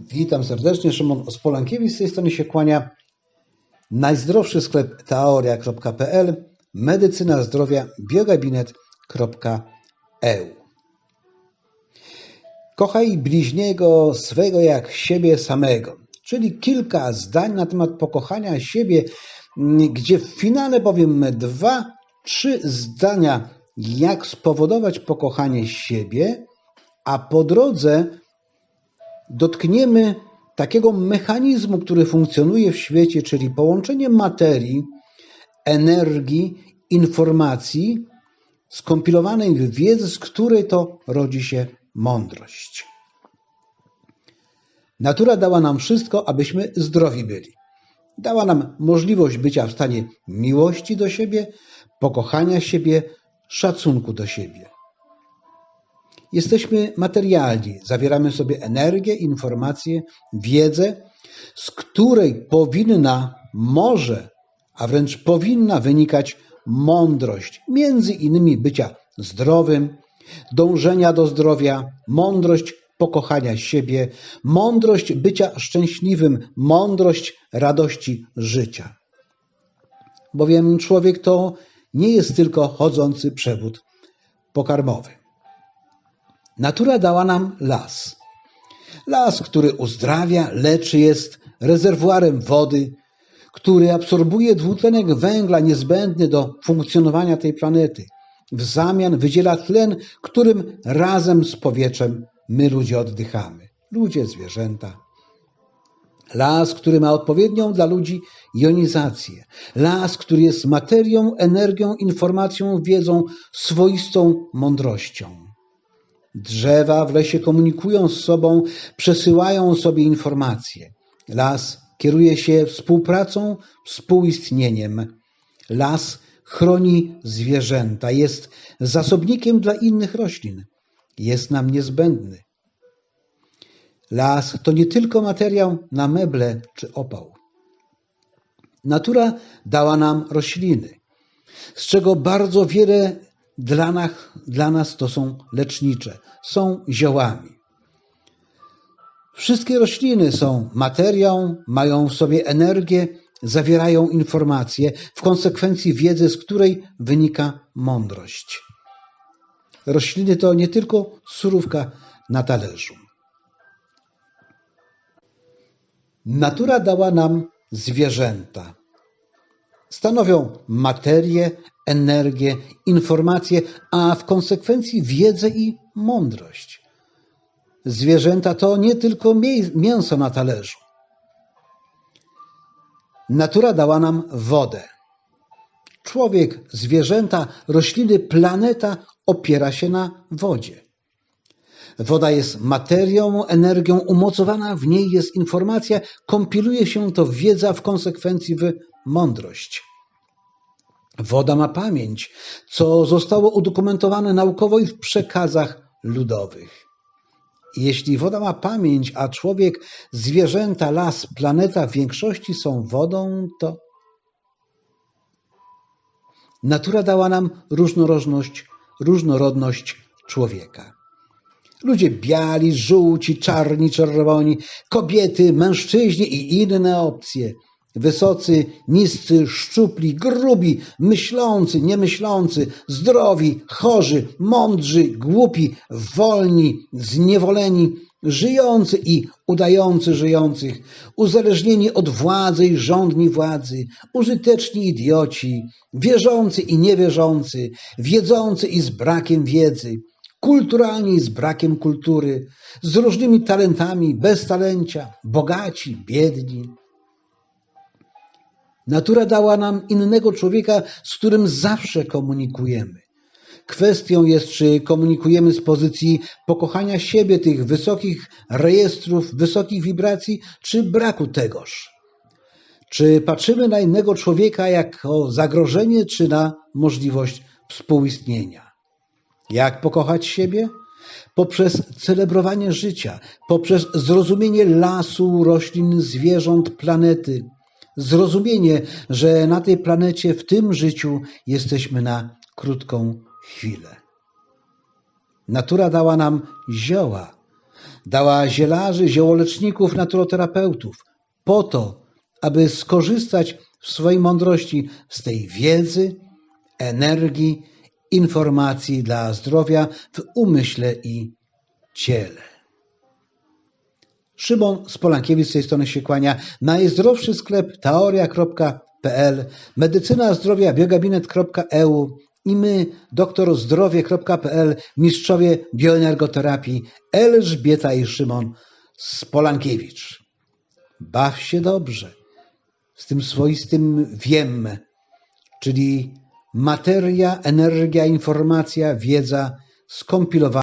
Witam serdecznie, Szymon Ospolankiewicz z tej strony się kłania. Najzdrowszy sklep teoria.pl, medycyna zdrowia, biogabinet.eu. Kochaj bliźniego swego jak siebie samego, czyli kilka zdań na temat pokochania siebie, gdzie w finale powiem dwa, trzy zdania, jak spowodować pokochanie siebie, a po drodze dotkniemy takiego mechanizmu, który funkcjonuje w świecie, czyli połączenie materii, energii, informacji, skompilowanej wiedzy, z której to rodzi się mądrość. Natura dała nam wszystko, abyśmy zdrowi byli. Dała nam możliwość bycia w stanie miłości do siebie, pokochania siebie, szacunku do siebie. Jesteśmy materialni, zawieramy sobie energię, informacje, wiedzę, z której powinna, może, a wręcz powinna wynikać mądrość, między innymi bycia zdrowym, dążenia do zdrowia, mądrość pokochania siebie, mądrość bycia szczęśliwym, mądrość radości życia. Bowiem człowiek to nie jest tylko chodzący przewód pokarmowy. Natura dała nam las. Las, który uzdrawia, leczy, jest rezerwuarem wody, który absorbuje dwutlenek węgla niezbędny do funkcjonowania tej planety. W zamian wydziela tlen, którym razem z powietrzem my ludzie oddychamy. Ludzie, zwierzęta. Las, który ma odpowiednią dla ludzi jonizację. Las, który jest materią, energią, informacją, wiedzą, swoistą mądrością. Drzewa w lesie komunikują z sobą, przesyłają sobie informacje. Las kieruje się współpracą, współistnieniem. Las chroni zwierzęta, jest zasobnikiem dla innych roślin, jest nam niezbędny. Las to nie tylko materiał na meble czy opał. Natura dała nam rośliny, z czego bardzo wiele dla nas, dla nas to są lecznicze, są ziołami. Wszystkie rośliny są materią, mają w sobie energię, zawierają informacje, w konsekwencji wiedzę, z której wynika mądrość. Rośliny to nie tylko surówka na talerzu. Natura dała nam zwierzęta. Stanowią materię, energię, informacje, a w konsekwencji wiedzę i mądrość. Zwierzęta to nie tylko mięso na talerzu. Natura dała nam wodę. Człowiek, zwierzęta, rośliny, planeta opiera się na wodzie. Woda jest materią, energią, umocowana w niej jest informacja, kompiluje się to wiedza, w konsekwencji w mądrość. Woda ma pamięć, co zostało udokumentowane naukowo i w przekazach ludowych. Jeśli woda ma pamięć, a człowiek, zwierzęta, las, planeta w większości są wodą, to natura dała nam różnorodność, różnorodność człowieka. Ludzie biali, żółci, czarni, czerwoni, kobiety, mężczyźni i inne opcje – Wysocy, niscy, szczupli, grubi, myślący, niemyślący, zdrowi, chorzy, mądrzy, głupi, wolni, zniewoleni, żyjący i udający żyjących, uzależnieni od władzy i rządni władzy, użyteczni idioci, wierzący i niewierzący, wiedzący i z brakiem wiedzy, kulturalni i z brakiem kultury, z różnymi talentami, bez talencia, bogaci, biedni. Natura dała nam innego człowieka, z którym zawsze komunikujemy. Kwestią jest, czy komunikujemy z pozycji pokochania siebie, tych wysokich rejestrów, wysokich wibracji, czy braku tegoż. Czy patrzymy na innego człowieka jako zagrożenie, czy na możliwość współistnienia? Jak pokochać siebie? Poprzez celebrowanie życia, poprzez zrozumienie lasu, roślin, zwierząt, planety zrozumienie, że na tej planecie, w tym życiu jesteśmy na krótką chwilę. Natura dała nam zioła, dała zielarzy, ziołoleczników, naturoterapeutów, po to, aby skorzystać w swojej mądrości z tej wiedzy, energii, informacji dla zdrowia w umyśle i ciele. Szymon Spolankiewicz z tej strony się kłania. Najzdrowszy sklep teoria.pl, medycyna zdrowia biogabinet.eu i my, doktorzdrowie.pl, mistrzowie bioenergoterapii Elżbieta i Szymon Spolankiewicz. Baw się dobrze z tym swoistym wiem, czyli materia, energia, informacja, wiedza skompilowana